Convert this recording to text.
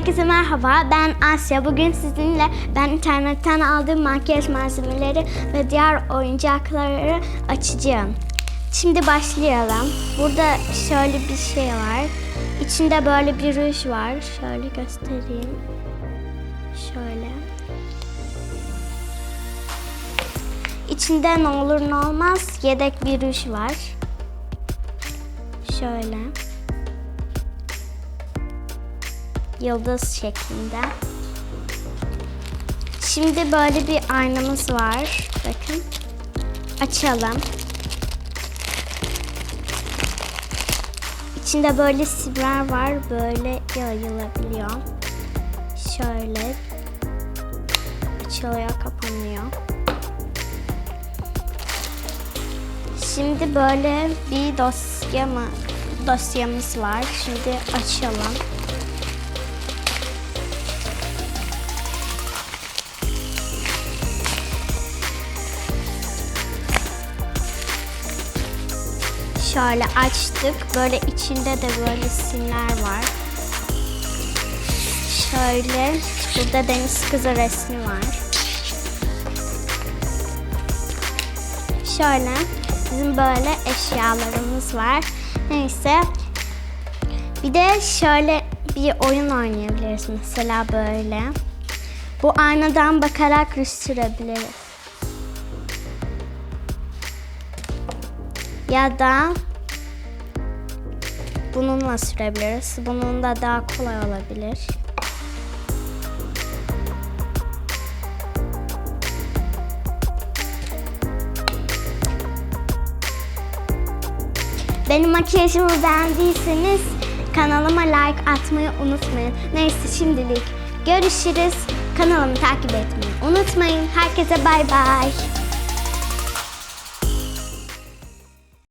Herkese merhaba, ben Asya. Bugün sizinle ben internetten aldığım makyaj malzemeleri ve diğer oyuncakları açacağım. Şimdi başlayalım. Burada şöyle bir şey var. İçinde böyle bir ruj var. Şöyle göstereyim. Şöyle. İçinde ne olur ne olmaz yedek bir ruj var. Şöyle. Yıldız şeklinde. Şimdi böyle bir aynamız var. Bakın. Açalım. İçinde böyle sivrer var. Böyle yayılabiliyor. Şöyle. Açılıyor, kapanıyor. Şimdi böyle bir dosya mı dosyamız var. Şimdi açalım. Şöyle açtık. Böyle içinde de böyle simler var. Şöyle burada deniz kızı resmi var. Şöyle bizim böyle eşyalarımız var. Neyse. Bir de şöyle bir oyun oynayabiliriz mesela böyle. Bu aynadan bakarak rüz sürebiliriz. Ya da bununla sürebiliriz. Bunun da daha kolay olabilir. Benim makyajımı beğendiyseniz kanalıma like atmayı unutmayın. Neyse şimdilik görüşürüz. Kanalımı takip etmeyi unutmayın. Herkese bay bay.